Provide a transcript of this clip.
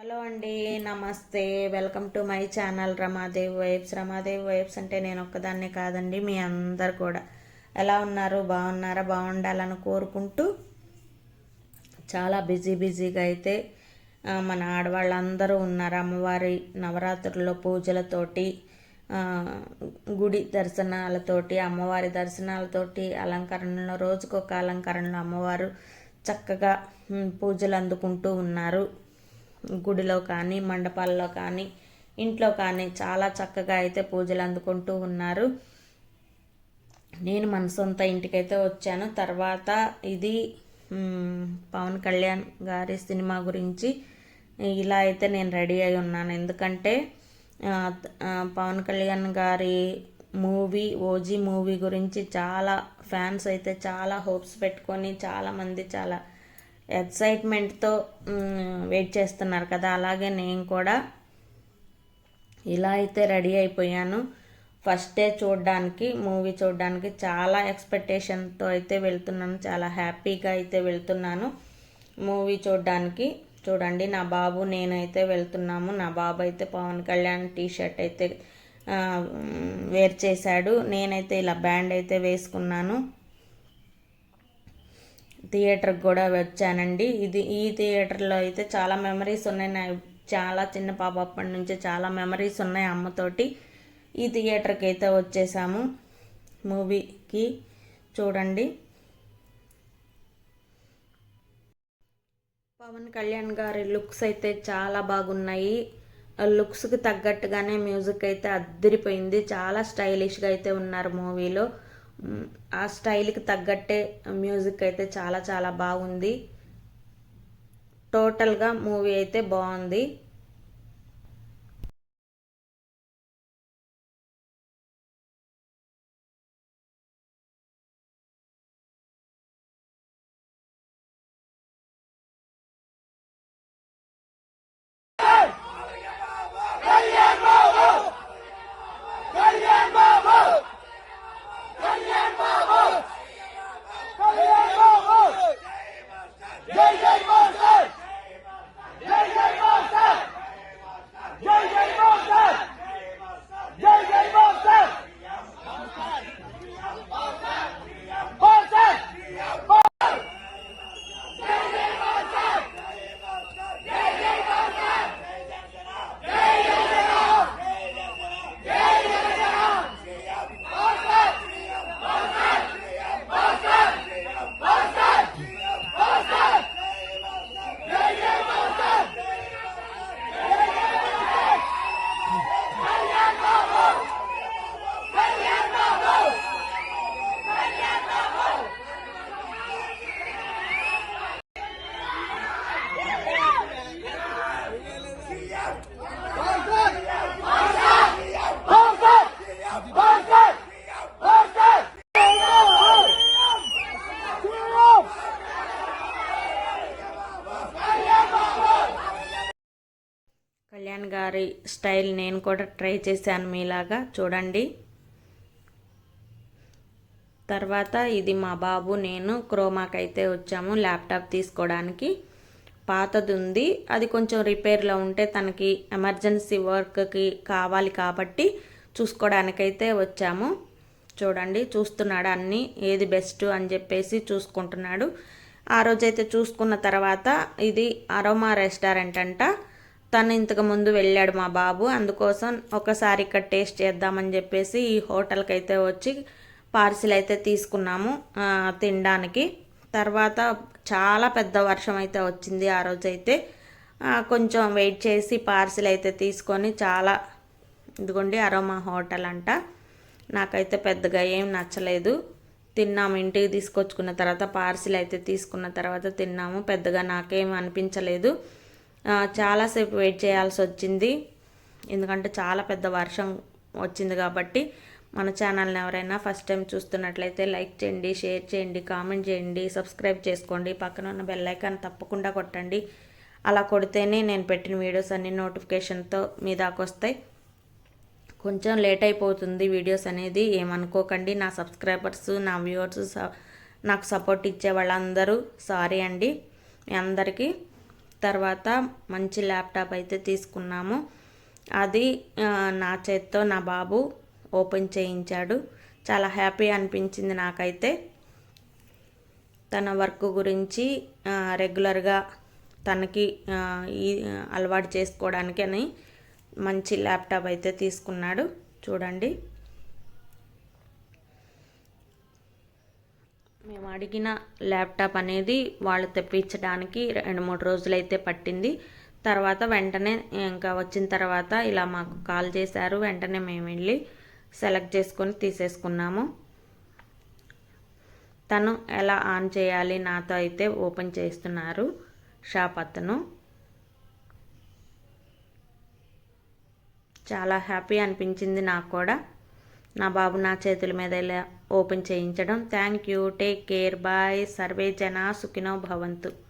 Hello అండి నమస్తే. Welcome to my channel Ramadev vibes. Ramadev vibes అంటే నేను ఒక్కదాన్నే కాదండి మీ అందరు కూడా. ఎలా ఉన్నారు? బాగున్నారా? బాగుండాలని కోరుకుంటూ చాలా బిజీ బిజీగా అయితే మన ఆడవాళ్ళందరూ ఉన్నారు. అమ్మవారి నవరాత్రుల్లో పూజలతోటి గుడి దర్శనాలతోటి అమ్మవారి దర్శనాలతోటి అలంకరణలో రోజుకొక అలంకరణలో అమ్మవారు చక్కగా పూజలు అందుకుంటూ ఉన్నారు. గుడిలో కానీ మండపాల్లో కానీ ఇంట్లో కానీ చాలా చక్కగా అయితే పూజలు అందుకుంటూ ఉన్నారు. నేను మన సొంత ఇంటికైతే వచ్చాను. తర్వాత ఇది పవన్ కళ్యాణ్ గారి సినిమా గురించి ఇలా అయితే నేను రెడీ అయి ఉన్నాను. ఎందుకంటే పవన్ కళ్యాణ్ గారి మూవీ ఓజీ మూవీ గురించి చాలా ఫ్యాన్స్ అయితే చాలా హోప్స్ పెట్టుకొని చాలామంది చాలా ఎక్సైట్మెంట్తో వెయిట్ చేస్తున్నారు కదా. అలాగే నేను కూడా ఇలా అయితే రెడీ అయిపోయాను. ఫస్ట్ డే చూడడానికి మూవీ చూడడానికి చాలా ఎక్స్పెక్టేషన్తో అయితే వెళ్తున్నాను. చాలా హ్యాపీగా అయితే వెళ్తున్నాను. మూవీ చూడడానికి చూడండి నా బాబు నేనైతే వెళ్తున్నాము. నా బాబు అయితే పవన్ కళ్యాణ్ టీ షర్ట్ అయితే వేర్ చేశాడు. నేనైతే ఇలా బ్యాండ్ అయితే వేసుకున్నాను. థియేటర్కి కూడా వచ్చానండి. ఇది ఈ థియేటర్లో అయితే చాలా మెమరీస్ ఉన్నాయి. నా చాలా చిన్న పాప అప్పటి నుంచి చాలా మెమరీస్ ఉన్నాయి అమ్మతోటి. ఈ థియేటర్కి అయితే వచ్చేసాము. మూవీకి చూడండి. పవన్ కళ్యాణ్ గారి లుక్స్ అయితే చాలా బాగున్నాయి. లుక్స్కి తగ్గట్టుగానే మ్యూజిక్ అయితే అద్దరిపోయింది. చాలా స్టైలిష్గా అయితే ఉన్నారు మూవీలో. ఆ స్టైల్కి తగ్గట్టే మ్యూజిక్ అయితే చాలా చాలా బాగుంది. టోటల్గా మూవీ అయితే బాగుంది. Oh! కళ్యాణ్ స్టైల్ నేను కూడా ట్రై చేశాను మీలాగా. చూడండి. తర్వాత ఇది మా బాబు నేను క్రోమాకి అయితే వచ్చాము ల్యాప్టాప్ తీసుకోవడానికి. పాతది ఉంది అది కొంచెం రిపేర్లో ఉంటే తనకి ఎమర్జెన్సీ వర్క్కి కావాలి కాబట్టి చూసుకోవడానికైతే వచ్చాము. చూడండి చూస్తున్నాడు అన్నీ ఏది బెస్ట్ అని చెప్పేసి చూసుకుంటున్నాడు. ఆ రోజైతే చూసుకున్న తర్వాత ఇది అరోమా రెస్టారెంట్ అంట. తను ఇంతకు ముందు వెళ్ళాడు మా బాబు. అందుకోసం ఒకసారి ఇక్కడ టేస్ట్ చేద్దామని చెప్పేసి ఈ హోటల్కి అయితే వచ్చి పార్సిల్ అయితే తీసుకున్నాము తినడానికి. తర్వాత చాలా పెద్ద వర్షం అయితే వచ్చింది ఆ రోజైతే. కొంచెం వెయిట్ చేసి పార్సిల్ అయితే తీసుకొని చాలా ఇదిగోండి అరోమా హోటల్ అంట. నాకైతే పెద్దగా ఏం నచ్చలేదు. తిన్నాము ఇంటికి తీసుకొచ్చుకున్న తర్వాత పార్సిల్ అయితే తీసుకున్న తర్వాత తిన్నాము. పెద్దగా నాకేం అనిపించలేదు. చాలాసేపు వెయిట్ చేయాల్సి వచ్చింది. ఎందుకంటే చాలా పెద్ద వర్షం వచ్చింది కాబట్టి మన ఛానల్ని ఎవరైనా ఫస్ట్ టైం చూస్తున్నట్లయితే లైక్ చేయండి షేర్ చేయండి కామెంట్ చేయండి సబ్స్క్రైబ్ చేసుకోండి. పక్కన ఉన్న బెల్ ఐకాన్ తప్పకుండా కొట్టండి. అలా కొడితేనే నేను పెట్టిన వీడియోస్ అన్ని నోటిఫికేషన్తో మీ దాకా వస్తాయి. కొంచెం లేట్ అయిపోతుంది వీడియోస్ అనేది. ఏమనుకోకండి నా సబ్స్క్రైబర్స్ నా వ్యూవర్స్ నాకు సపోర్ట్ ఇచ్చే వాళ్ళందరూ సారీ అండి. మీ అందరికీ తర్వాత మంచి ల్యాప్టాప్ అయితే తీసుకున్నాము. అది నా చేత్తో నా బాబు ఓపెన్ చేయించాడు. చాలా హ్యాపీ అనిపించింది నాకైతే. తన వర్క్ గురించి రెగ్యులర్గా తనకి ఈ అలవాటు చేసుకోవడానికి అని మంచి ల్యాప్టాప్ అయితే తీసుకున్నాడు. చూడండి. మేము అడిగిన ల్యాప్టాప్ అనేది వాళ్ళు తెప్పించడానికి రెండు మూడు రోజులైతే పట్టింది. తర్వాత వెంటనే ఇంకా వచ్చిన తర్వాత ఇలా మాకు కాల్ చేశారు. వెంటనే మేము వెళ్ళి సెలెక్ట్ చేసుకొని తీసేసుకున్నాము. తను ఎలా ఆన్ చేయాలి నాతో అయితే ఓపెన్ చేస్తున్నారు షాప్ అతను. చాలా హ్యాపీ అనిపించింది నాకు కూడా. నా బాబు నా చేతుల మీద ఇలా ఓపెన్ చేయించడం. Thank you. Take care. Bye. Survey జనా సుఖినో భవంతు.